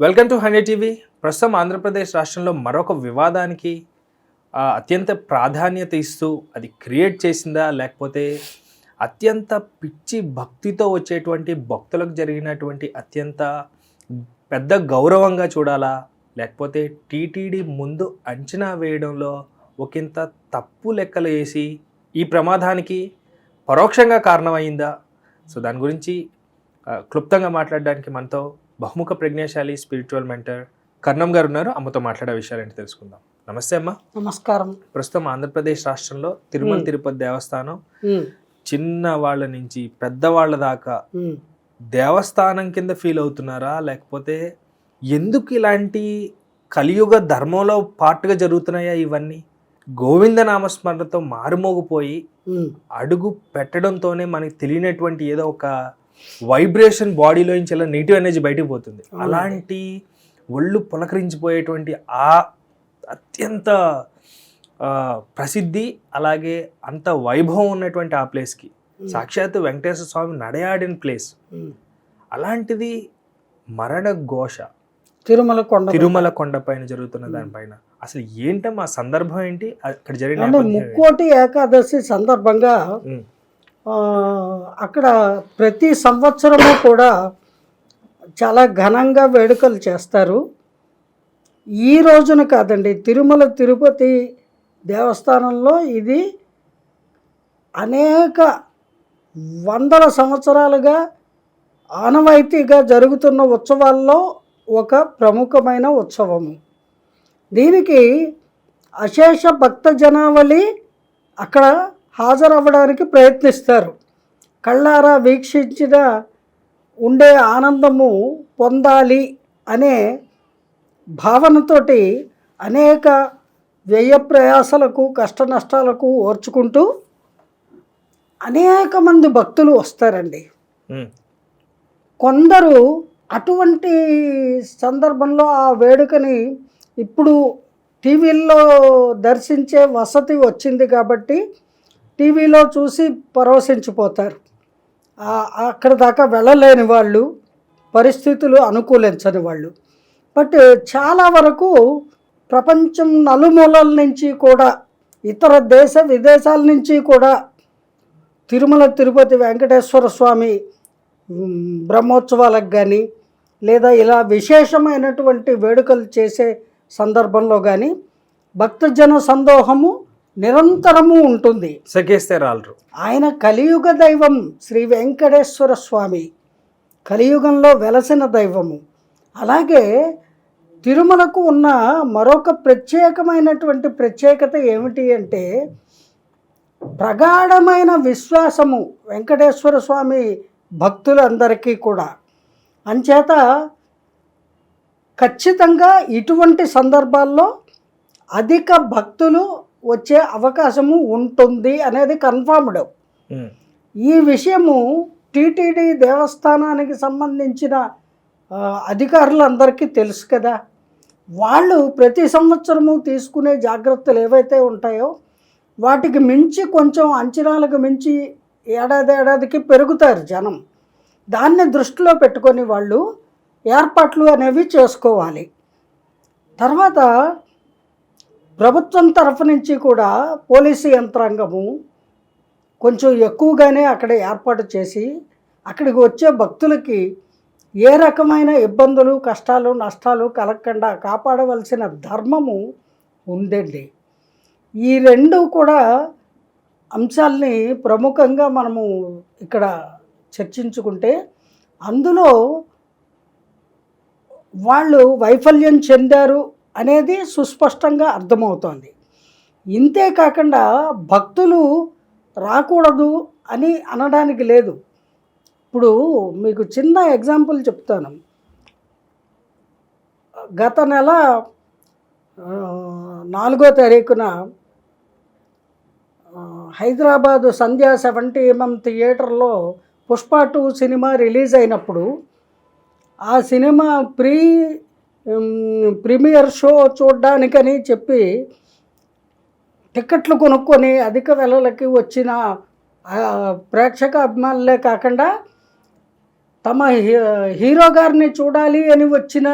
Welcome to hundred TV ప్రస్తుతం ఆంధ్రప్రదేశ్ రాష్ట్రంలో మరొక వివాదానికి అత్యంత ప్రాధాన్యత ఇస్తూ అది క్రియేట్ చేసిందా లేకపోతే అత్యంత పిచ్చి భక్తితో వచ్చేటువంటి భక్తులకు జరిగినటువంటి అత్యంత పెద్ద గౌరవంగా చూడాలా లేకపోతే టీటీడీ ముందు అంచనా వేయడంలో ఒకంత తప్పు లెక్కలు వేసి ఈ ప్రమాదానికి పరోక్షంగా కారణమైందా? సో దాని గురించి క్లుప్తంగా మాట్లాడడానికి మనతో బహుముఖ ప్రజ్ఞాశాలి స్పిరిచువల్ మెంటర్ కర్ణం గారు ఉన్నారు. అమ్మతో మాట్లాడే విషయాలు ఏంటి తెలుసుకుందాం. నమస్తే అమ్మ. నమస్కారం. ప్రస్తుతం ఆంధ్రప్రదేశ్ రాష్ట్రంలో తిరుమల. తిరుపతి దేవస్థానం. చిన్న వాళ్ళ నుంచి పెద్దవాళ్ళ దాకా. దేవస్థానం కింద ఫీల్ అవుతున్నారా? లేకపోతే ఎందుకు ఇలాంటి కలియుగ ధర్మంలో పార్ట్గా జరుగుతున్నాయా ఇవన్నీ? గోవింద నామస్మరణతో మారుమోగిపోయి అడుగు పెట్టడంతోనే మనకి తెలియనటువంటి ఏదో ఒక వైబ్రేషన్ బాడీలో నుంచి ఇలా నెగిటివ్ ఎనర్జీ బయటకు పోతుంది. అలాంటి ఒళ్ళు పులకరించిపోయేటువంటి ఆ అత్యంత ప్రసిద్ధి అలాగే అంత వైభవం ఉన్నటువంటి ఆ ప్లేస్కి సాక్షాత్ వెంకటేశ్వర స్వామి నడయాడిన ప్లేస్. అలాంటిది మరణ ఘోష. తిరుమల కొండ తిరుమల కొండపైన జరుగుతున్న దానిపైన అసలు ఏంటమ్మా ఆ సందర్భం ఏంటి? అక్కడ జరిగిన ఏంటి? ముక్కోటి ఏకాదశి సందర్భంగా అక్కడ ప్రతి సంవత్సరము కూడా చాలా ఘనంగా వేడుకలు చేస్తారు. ఈ రోజున కాదండి తిరుమల తిరుపతి దేవస్థానంలో ఇది అనేక వందల సంవత్సరాలుగా ఆనవాయితీగా జరుగుతున్న ఉత్సవాల్లో ఒక ప్రముఖమైన ఉత్సవము. దీనికి అశేష భక్త జనావళి అక్కడ హాజరవ్వడానికి ప్రయత్నిస్తారు. కళ్ళారా వీక్షించిన ఉండే ఆనందము పొందాలి అనే భావనతోటి అనేక వ్యయ ప్రయాసలకు కష్ట నష్టాలకు ఓర్చుకుంటూ అనేక మంది భక్తులు వస్తారండి. కొందరు అటువంటి సందర్భంలో ఆ వేడుకని ఇప్పుడు టీవీల్లో దర్శించే వసతి వచ్చింది కాబట్టి టీవీలో చూసి పరవశించిపోతారు. అక్కడ దాకా వెళ్ళలేని వాళ్ళు పరిస్థితులు అనుకూలించని వాళ్ళు. బట్ చాలా వరకు ప్రపంచం నలుమూలల నుంచి కూడా ఇతర దేశ విదేశాల నుంచి కూడా తిరుమల తిరుపతి వెంకటేశ్వర స్వామి బ్రహ్మోత్సవాలకు కానీ లేదా ఇలా విశేషమైనటువంటి వేడుకలు చేసే సందర్భంలో కానీ భక్తజన సందోహము నిరంతరము ఉంటుంది. రాలరు. ఆయన కలియుగ దైవం శ్రీ వెంకటేశ్వర స్వామి కలియుగంలో వెలసిన దైవము. అలాగే తిరుమలకు ఉన్న మరొక ప్రత్యేకమైనటువంటి ప్రత్యేకత ఏమిటి అంటే ప్రగాఢమైన విశ్వాసము వెంకటేశ్వర స్వామి భక్తులందరికీ కూడా. అంచేత ఖచ్చితంగా ఇటువంటి సందర్భాల్లో అధిక భక్తులు వచ్చే అవకాశము ఉంటుంది అనేది కన్ఫర్మ్డ్ ఈ విషయము టీటీడీ దేవస్థానానికి సంబంధించిన అధికారులందరికీ తెలుసు కదా. వాళ్ళు ప్రతి సంవత్సరము తీసుకునే జాగ్రత్తలు ఏవైతే ఉంటాయో వాటికి మించి కొంచెం అంచనాలకు మించి ఏడాది ఏడాదికి పెరుగుతారు జనం. దాన్ని దృష్టిలో పెట్టుకొని వాళ్ళు ఏర్పాట్లు అనేవి చేసుకోవాలి. తర్వాత ప్రభుత్వం తరఫు నుంచి కూడా పోలీసు యంత్రాంగము కొంచెం ఎక్కువగానే అక్కడ ఏర్పాటు చేసి అక్కడికి వచ్చే భక్తులకి ఏ రకమైన ఇబ్బందులు కష్టాలు నష్టాలు కలగకుండా కాపాడవలసిన ధర్మము ఉందండి. ఈ రెండు కూడా అంశాల్ని ప్రముఖంగా మనము ఇక్కడ చర్చించుకుంటే అందులో వాళ్ళు వైఫల్యం చెందారు అనేది సుస్పష్టంగా అర్థమవుతోంది. ఇంతే కాకుండా భక్తులు రాకూడదు అని అనడానికి లేదు. ఇప్పుడు మీకు చిన్న ఎగ్జాంపుల్ చెప్తాను. గత నెల నాలుగో తారీఖున హైదరాబాదు సంధ్యా సెవెంటీ ఎంఎం థియేటర్లో పుష్ప టూ సినిమా రిలీజ్ అయినప్పుడు ఆ సినిమా ప్రీ ప్రీమియర్ షో చూడడానికని చెప్పి టికెట్లు కొనుక్కొని అధిక వెలలకి వచ్చిన ప్రేక్షక అభిమానులే కాకుండా తమ హీ- హీరో గారిని చూడాలి అని వచ్చిన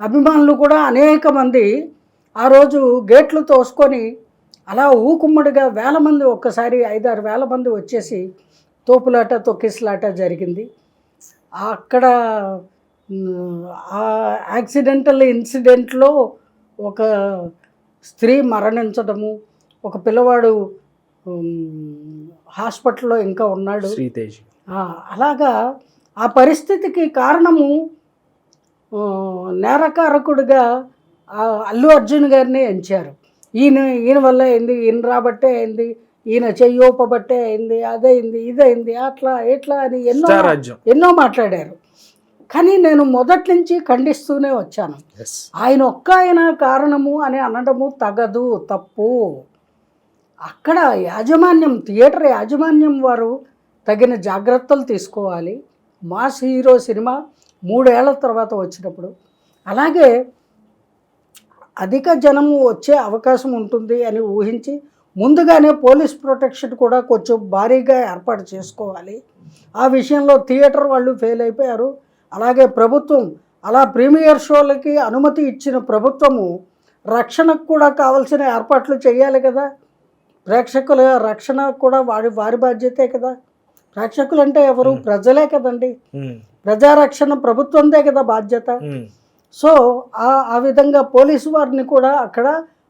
అభిమానులు కూడా అనేక మంది ఆ రోజు గేట్లు తోసుకొని అలా ఊకుమ్మడిగా వేల మంది ఒక్కసారి ఐదారు వేల మంది వచ్చేసి తోపులాట తొక్కిసలాట జరిగింది. అక్కడ ఆ యాక్సిడెంటల్ ఇన్సిడెంట్లో ఒక స్త్రీ మరణించడము ఒక పిల్లవాడు హాస్పిటల్లో ఇంకా ఉన్నాడు. శ్రీతేజ్. అలాగా ఆ పరిస్థితికి కారణము నేరకారకుడిగా అల్లు అర్జున్ గారిని ఎంచారు. ఈయన ఈయన వల్ల అయింది ఈయన రాబట్టే అయింది ఈయన చెయ్యోపబట్టే అయింది అదైంది ఇదైంది అట్లా ఇట్లా అని ఎన్నో ఎన్నో మాట్లాడారు. కానీ నేను మొదటి నుంచి ఖండిస్తూనే వచ్చాను. ఆయన ఒక్క ఆయన కారణము అని అనడము తగదు తప్పు. అక్కడ యాజమాన్యం థియేటర్ యాజమాన్యం వారు తగిన జాగ్రత్తలు తీసుకోవాలి. మాస్ హీరో సినిమా మూడేళ్ళ తర్వాత వచ్చినప్పుడు. అలాగే అధిక జనము వచ్చే అవకాశం ఉంటుంది అని ఊహించి ముందుగానే పోలీస్ ప్రొటెక్షన్ కూడా కొంచెం భారీగా ఏర్పాటు చేసుకోవాలి. ఆ విషయంలో థియేటర్ వాళ్ళు ఫెయిల్ అయిపోయారు. అలాగే ప్రభుత్వం అలా ప్రీమియర్ షోలకి అనుమతి ఇచ్చిన ప్రభుత్వము రక్షణకు కూడా కావాల్సిన ఏర్పాట్లు చేయాలి కదా. ప్రేక్షకుల రక్షణ కూడా వారి వారి బాధ్యతే కదా. ప్రేక్షకులు అంటే ఎవరు ప్రజలే కదండి. ప్రజారక్షణ ప్రభుత్వందే కదా బాధ్యత. సో ఆ ఆ విధంగా పోలీసు వారిని కూడా అక్కడ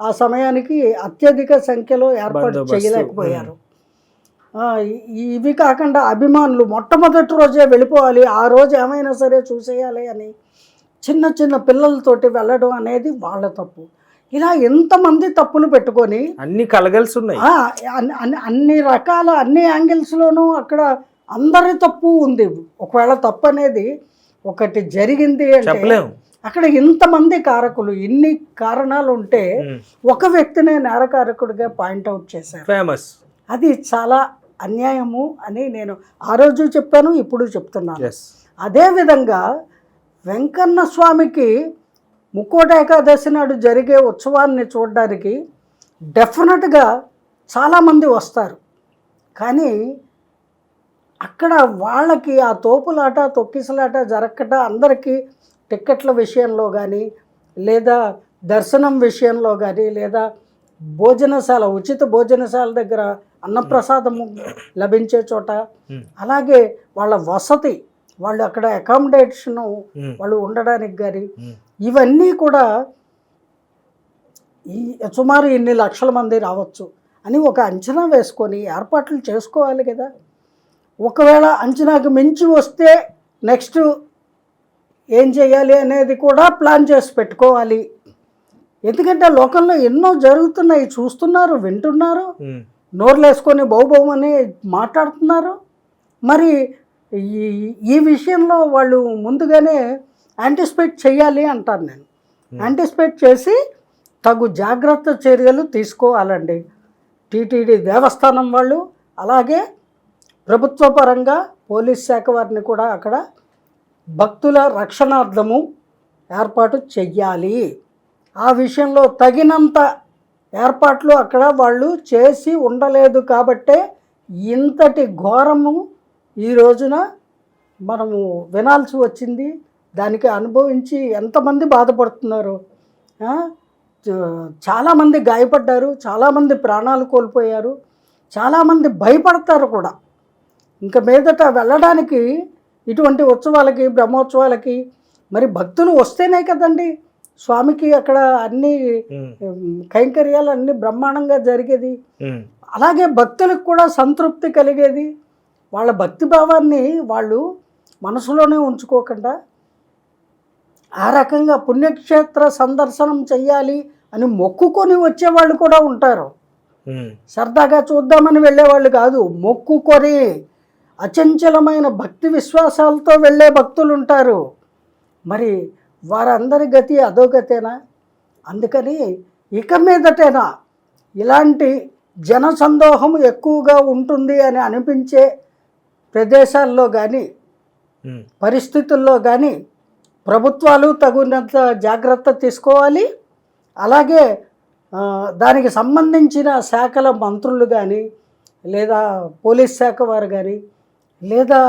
ఆ సమయానికి అత్యధిక సంఖ్యలో ఏర్పాటు చేయలేకపోయారు. ఇవి కాకుండా అభిమానులు మొట్టమొదటి రోజే వెళ్ళిపోవాలి. ఆ రోజు ఏమైనా సరే చూసేయాలి అని చిన్న చిన్న పిల్లలతోటి వెళ్ళడం అనేది వాళ్ళ తప్పు. ఇలా ఎంతమంది తప్పులు పెట్టుకొని అన్ని కలగలిసి ఉన్నాయి. అన్ని- రకాల అన్ని యాంగిల్స్లోనూ అక్కడ అందరి తప్పు ఉంది. ఒకవేళ తప్పు అనేది ఒకటి జరిగింది అంటే అక్కడ ఇంతమంది కారకులు ఇన్ని కారణాలు ఉంటే ఒక వ్యక్తినే నేరకారకుడిగా పాయింట్అవుట్ చేశారు. ఫేమస్. అది చాలా అన్యాయము అని నేను ఆ రోజు చెప్పాను ఇప్పుడు చెప్తున్నాను. అదేవిధంగా వెంకన్న స్వామికి ముక్కోట ఏకాదశి నాడు జరిగే ఉత్సవాన్ని చూడడానికి డెఫినెట్గా చాలామంది వస్తారు. కానీ అక్కడ వాళ్ళకి ఆ తోపులాట తొక్కిసలాట జరగక అందరికీ టిక్కెట్ల విషయంలో కానీ లేదా దర్శనం విషయంలో కానీ లేదా భోజనశాల ఉచిత భోజనశాల దగ్గర అన్నప్రసాదము లభించే చోట. అలాగే వాళ్ళ వసతి వాళ్ళు అక్కడ అకామిడేషను వాళ్ళు ఉండడానికి కానీ ఇవన్నీ కూడా ఈ సుమారు ఇన్ని లక్షల మంది రావచ్చు అని ఒక అంచనా వేసుకొని ఏర్పాట్లు చేసుకోవాలి కదా. ఒకవేళ అంచనాకు మించి వస్తే నెక్స్ట్ ఏం చేయాలి అనేది కూడా ప్లాన్ చేసి పెట్టుకోవాలి. ఎందుకంటే లోకంలో ఎన్నో జరుగుతున్నాయి చూస్తున్నారు వింటున్నారు. నోర్లేసుకొని బౌబౌమని మాట్లాడుతున్నారు. మరి ఈ ఈ విషయంలో వాళ్ళు ముందుగానే యాంటిసిపేట్ చేయాలి అంటాను నేను. యాంటిసిపేట్ చేసి తగు జాగ్రత్త చర్యలు తీసుకోవాలండి. టీటీడీ దేవస్థానం వాళ్ళు అలాగే ప్రభుత్వ పరంగా పోలీస్ శాఖ వారిని కూడా అక్కడ భక్తుల రక్షణార్థము ఏర్పాటు చెయ్యాలి. ఆ విషయంలో తగినంత ఏర్పాట్లు అక్కడ వాళ్ళు చేసి ఉండలేదు కాబట్టే ఇంతటి ఘోరము ఈ రోజున మనము వినాల్సి వచ్చింది. దానికి అనుభవించి ఎంతమంది బాధపడుతున్నారు? చాలామంది గాయపడ్డారు చాలామంది ప్రాణాలు కోల్పోయారు చాలామంది భయపడతారు కూడా. ఇంకా మీదట వెళ్ళడానికి ఇటువంటి ఉత్సవాలకి బ్రహ్మోత్సవాలకి మరి భక్తులు వస్తేనే కదండి. స్వామికి అక్కడ అన్ని కైంకర్యాలు అన్ని బ్రహ్మాండంగా జరిగేది. అలాగే భక్తులకు కూడా సంతృప్తి కలిగేది. వాళ్ళ భక్తి భావాన్ని వాళ్ళు మనసులోనే ఉంచుకోకుండా ఆ రకంగా పుణ్యక్షేత్ర సందర్శనం చెయ్యాలి అని మొక్కుకొని వచ్చేవాళ్ళు కూడా ఉంటారు. సరదాగా చూద్దామని వెళ్ళేవాళ్ళు కాదు మొక్కుకొని అచంచలమైన భక్తి విశ్వాసాలతో వెళ్ళే భక్తులు ఉంటారు. మరి వారందరి గతి అధోగతేనా అందుకని ఇక మీదటేనా? ఇలాంటి జన సందోహం ఎక్కువగా ఉంటుంది అని అనిపించే ప్రదేశాల్లో కానీ పరిస్థితుల్లో కానీ ప్రభుత్వాలు తగినంత జాగ్రత్త తీసుకోవాలి. అలాగే దానికి సంబంధించిన శాఖల మంత్రులు కానీ లేదా పోలీస్ శాఖ వారు కానీ లేదా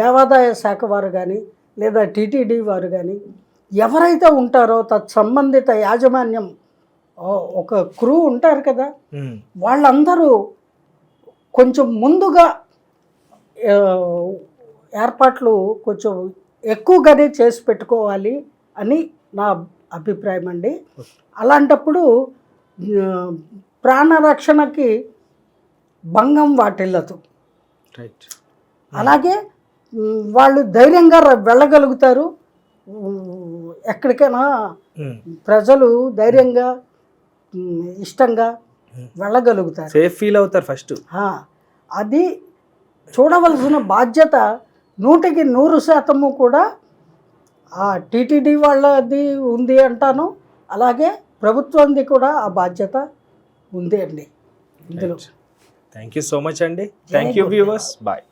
దేవాదాయ శాఖ వారు కానీ లేదా టీటీడీ వారు కానీ ఎవరైతే ఉంటారో తత్సంబంధిత యాజమాన్యం ఒక క్రూ ఉంటారు కదా? వాళ్ళందరూ కొంచెం ముందుగా ఏర్పాట్లు కొంచెం ఎక్కువగానే చేసి పెట్టుకోవాలి అని నా అభిప్రాయం అండి. అలాంటప్పుడు ప్రాణరక్షణకి భంగం వాటిల్లదు. అలాగే వాళ్ళు ధైర్యంగా వెళ్ళగలుగుతారు. ఎక్కడికైనా ప్రజలు ధైర్యంగా ఇష్టంగా వెళ్ళగలుగుతారు. సేఫ్ ఫీల్ అవుతారు ఫస్ట్ అది చూడవలసిన బాధ్యత నూటికి నూరు శాతము కూడా ఆ టీటీడీ వాళ్ళది ఉంది అంటాను. అలాగే ప్రభుత్వంది కూడా ఆ బాధ్యత ఉంది అండి. ఇందులో. థ్యాంక్ యూ సో మచ్ అండి. Thank you viewers bye